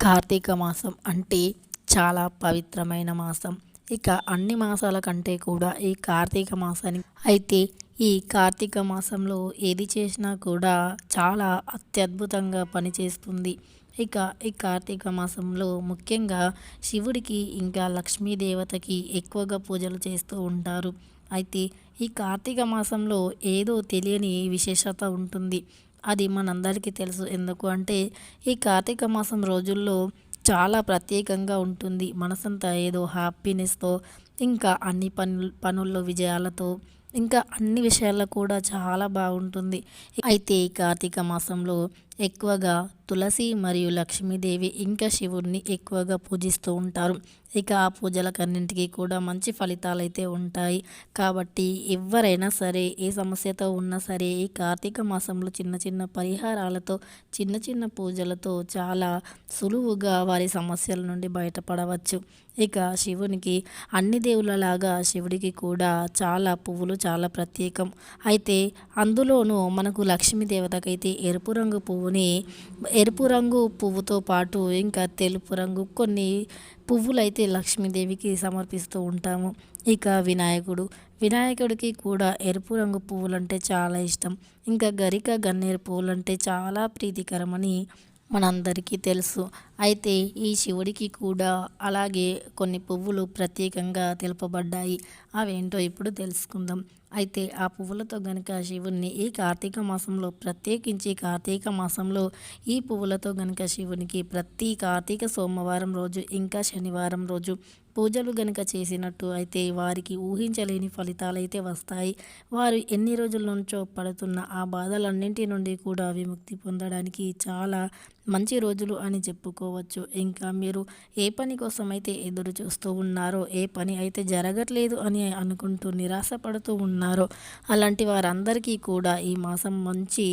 కార్తీక మాసం అంటే చాలా పవిత్రమైన మాసం. ఇక అన్ని మాసాల కంటే కూడా ఈ కార్తీక మాసాన్ని అయితే ఈ కార్తీక మాసంలో ఏది చేసినా కూడా చాలా అత్యద్భుతంగా పనిచేస్తుంది. ఇక ఈ కార్తీక మాసంలో ముఖ్యంగా శివుడికి ఇంకా లక్ష్మీదేవతకి ఎక్కువగా పూజలు చేస్తూ ఉంటారు. అయితే ఈ కార్తీక మాసంలో ఏదో తెలియని విశేషత ఉంటుంది. అది మనందరికీ తెలుసు. ఎందుకు అంటే ఈ కార్తీక మాసం రోజుల్లో చాలా ప్రత్యేకంగా ఉంటుంది. మనసంతా ఏదో హ్యాపీనెస్తో ఇంకా అన్ని పనులు పనుల్లో విజయాలతో ఇంకా అన్ని విషయాల్లో కూడా చాలా బాగుంటుంది. అయితే ఈ కార్తీక మాసంలో ఎక్కువగా తులసి మరియు లక్ష్మీదేవి ఇంకా శివుడిని ఎక్కువగా పూజిస్తూ ఉంటారు. ఇక ఆ పూజలకన్నింటికి కూడా మంచి ఫలితాలు అయితే ఉంటాయి. కాబట్టి ఎవరైనా సరే ఏ సమస్యతో ఉన్నా సరే ఈ కార్తీక మాసంలో చిన్న చిన్న పరిహారాలతో చిన్న చిన్న పూజలతో చాలా సులువుగా వారి సమస్యల నుండి బయటపడవచ్చు. ఇక శివునికి అన్ని దేవులలాగా శివుడికి కూడా చాలా పువ్వులు చాలా ప్రత్యేకం. అయితే అందులోనూ మనకు లక్ష్మీ దేవతకైతే ఎరుపు రంగు పువ్వు పువ్వుని ఎరుపు రంగు పువ్వుతో పాటు ఇంకా తెలుపు రంగు కొన్ని పువ్వులు అయితే లక్ష్మీదేవికి సమర్పిస్తూ ఉంటాము. ఇక వినాయకుడు. వినాయకుడికి కూడా ఎరుపు రంగు పువ్వులంటే చాలా ఇష్టం. ఇంకా గరిక గన్నేరు పువ్వులంటే చాలా ప్రీతికరమని మనందరికీ తెలుసు. అయితే ఈ శివుడికి కూడా అలాగే కొన్ని పువ్వులు ప్రత్యేకంగా తెలుపబడ్డాయి. అవేంటో ఇప్పుడు తెలుసుకుందాం. అయితే ఆ పువ్వులతో గనక శివుణ్ణి ఈ కార్తీక మాసంలో ప్రత్యేకించి కార్తీక మాసంలో ఈ పువ్వులతో గనక శివునికి ప్రతి కార్తీక సోమవారం రోజు ఇంకా శనివారం రోజు పూజలు గనక చేసినట్టు అయితే వారికి ఊహించలేని ఫలితాలు అయితే వస్తాయి. వారు ఎన్ని రోజుల నుంచో పడుతున్న ఆ బాధలన్నింటి నుండి కూడా విముక్తి పొందడానికి చాలా మంచి రోజులు అని చెప్పుకోవచ్చు. ఇంకా మీరు ఏ పని కోసం అయితే ఎదురు చూస్తూ ఉన్నారో ఏ పని అయితే జరగట్లేదు అని అనుకుంటూ నిరాశపడుతూ ఉన్నారు అలాంటి వారందరికీ కూడా ఈ మాసం మంచి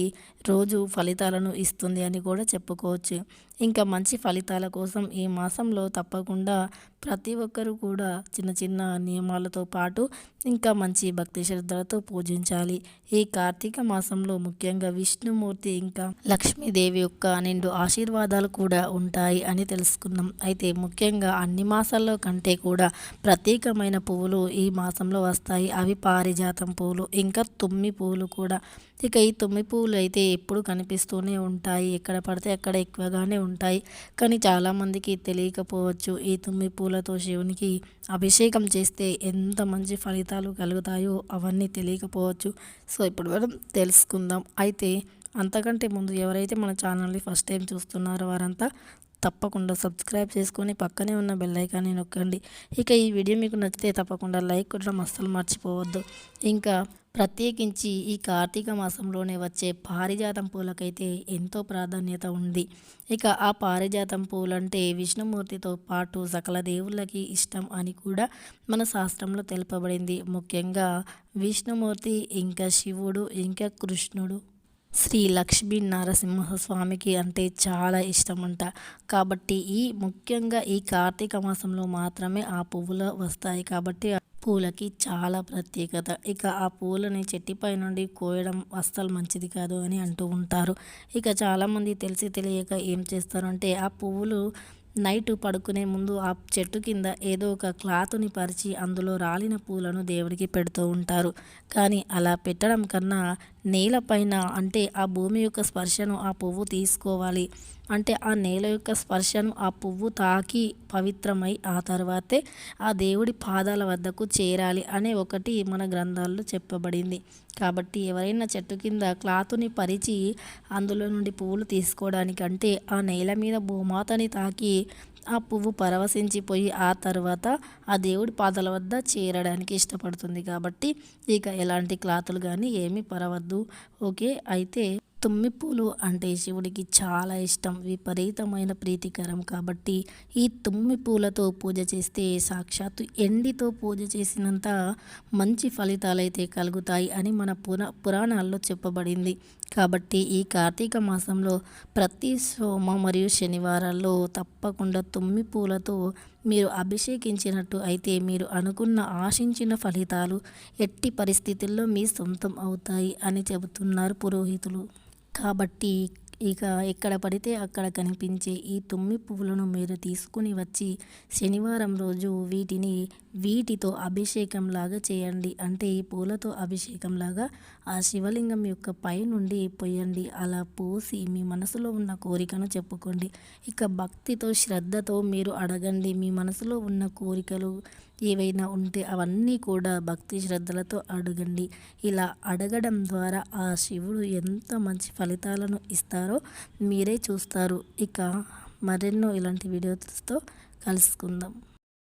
రోజు ఫలితాలను ఇస్తుంది అని కూడా చెప్పుకోవచ్చు. ఇంకా మంచి ఫలితాల కోసం ఈ మాసంలో తప్పకుండా ప్రతి ఒక్కరూ కూడా చిన్న చిన్న నియమాలతో పాటు ఇంకా మంచి భక్తి శ్రద్ధలతో పూజించాలి. ఈ కార్తీక మాసంలో ముఖ్యంగా విష్ణుమూర్తి ఇంకా లక్ష్మీదేవి యొక్క నిండు ఆశీర్వాదాలు కూడా ఉంటాయి అని తెలుసుకున్నాం అయితే ముఖ్యంగా అన్ని మాసాల్లో కంటే కూడా ప్రత్యేకమైన పువ్వులు ఈ మాసంలో వస్తాయి. అవి పారిజాత పువ్వులు ఇంకా తుమ్మి పూలు కూడా. ఇక ఈ తుమ్మి పూలు అయితే ఎప్పుడు కనిపిస్తూనే ఉంటాయి. ఎక్కడ పడితే అక్కడ ఎక్కువగానే ఉంటాయి. కానీ చాలామందికి తెలియకపోవచ్చు ఈ తుమ్మి పూలతో శివునికి అభిషేకం చేస్తే ఎంత మంచి ఫలితాలు కలుగుతాయో అవన్నీ తెలియకపోవచ్చు. సో ఇప్పుడు మనం తెలుసుకుందాం. అయితే అంతకంటే ముందు ఎవరైతే మన ఛానల్ని ఫస్ట్ టైం చూస్తున్నారో వారంతా తప్పకుండా సబ్స్క్రైబ్ చేసుకొని పక్కనే ఉన్న బెల్లైకాన్ని నొక్కండి. ఇక ఈ వీడియో మీకు నచ్చితే తప్పకుండా లైక్ కొట్టడం అస్సలు మర్చిపోవద్దు. ఇంకా ప్రత్యేకించి ఈ కార్తీక మాసంలోనే వచ్చే పారిజాతం పూలకైతే ఎంతో ప్రాధాన్యత ఉంది. ఇక ఆ పారిజాతం పూలంటే విష్ణుమూర్తితో పాటు సకల దేవుళ్ళకి ఇష్టం అని కూడా మన శాస్త్రంలో తెలుపబడింది. ముఖ్యంగా విష్ణుమూర్తి ఇంకా శివుడు ఇంకా కృష్ణుడు. శ్రీ లక్ష్మీ నరసింహస్వామికి అంటే చాలా ఇష్టమంట. కాబట్టి ఈ ముఖ్యంగా ఈ కార్తీక మాసంలో మాత్రమే ఆ పువ్వులు వస్తాయి. కాబట్టి పూలకి చాలా ప్రత్యేకత. ఇక ఆ పూలని చెట్టిపై నుండి కోయడం అస్సలు మంచిది కాదు అని అంటూ ఉంటారు. ఇక చాలామంది తెలిసి తెలియక ఏం చేస్తారంటే ఆ పువ్వులు నైట్ పడుకునే ముందు ఆ చెట్టు కింద ఏదో ఒక క్లాత్ని పరిచి అందులో రాలిన పూలను దేవుడికి పెడుతూ ఉంటారు. కానీ అలా పెట్టడం కన్నా నేలపైన అంటే ఆ భూమి యొక్క స్పర్శను ఆ పువ్వు తీసుకోవాలి. అంటే ఆ నేల యొక్క స్పర్శను ఆ పువ్వు తాకి పవిత్రమై ఆ తర్వాతే ఆ దేవుడి పాదాల వద్దకు చేరాలి అనే ఒకటి మన గ్రంథాల్లో చెప్పబడింది. కాబట్టి ఎవరైనా చెట్టు కింద క్లాతుని పరిచి అందులో నుండి పువ్వులు తీసుకోవడానికంటే ఆ నేల మీద భూమాతని తాకి ఆ పువ్వు పరవశించిపోయి ఆ తర్వాత ఆ దేవుడి పాదాల వద్ద చేరడానికి ఇష్టపడుతుంది కాబట్టి ఇక ఎలాంటి క్లాతులు కానీ ఏమీ పరవద్దు. ఓకే? అయితే తుమ్మి పూలు అంటే శివుడికి చాలా ఇష్టం విపరీతమైన ప్రీతికరం కాబట్టి ఈ తుమ్మి పూలతో పూజ చేస్తే సాక్షాత్తు ఎండితో పూజ చేసినంత మంచి ఫలితాలు అయితే కలుగుతాయి అని మన పురా పురాణాల్లో చెప్పబడింది. కాబట్టి ఈ కార్తీక మాసంలో ప్రతి సోమ మరియు శనివారాల్లో తప్పకుండా తుమ్మి పూలతో మీరు అభిషేకించినట్టు అయితే మీరు అనుకున్న ఆశించిన ఫలితాలు ఎట్టి పరిస్థితుల్లో మీ సొంతం అవుతాయి అని చెబుతున్నారు పురోహితులు. కాబట్టి ఇక ఎక్కడ పడితే అక్కడ కనిపించే ఈ తుమ్మి పువ్వులను మీరు తీసుకుని వచ్చి శనివారం రోజు వీటిని వీటితో అభిషేకం లాగా చేయండి. అంటే ఈ పూలతో అభిషేకం లాగా ఆ శివలింగం యొక్క పై నుండి పోయండి. అలా పోసి మీ మనసులో ఉన్న కోరికను చెప్పుకోండి. ఇక భక్తితో శ్రద్ధతో మీరు అడగండి. మీ మనసులో ఉన్న కోరికలు ఏవైనా ఉంటే అవన్నీ కూడా భక్తి శ్రద్ధలతో అడగండి. ఇలా అడగడం ద్వారా ఆ శివుడు ఎంత మంచి ఫలితాలను ఇస్తారో మీరే చూస్తారు. ఇక మరెన్నో ఇలాంటి వీడియోస్తో కలుసుకుందాం.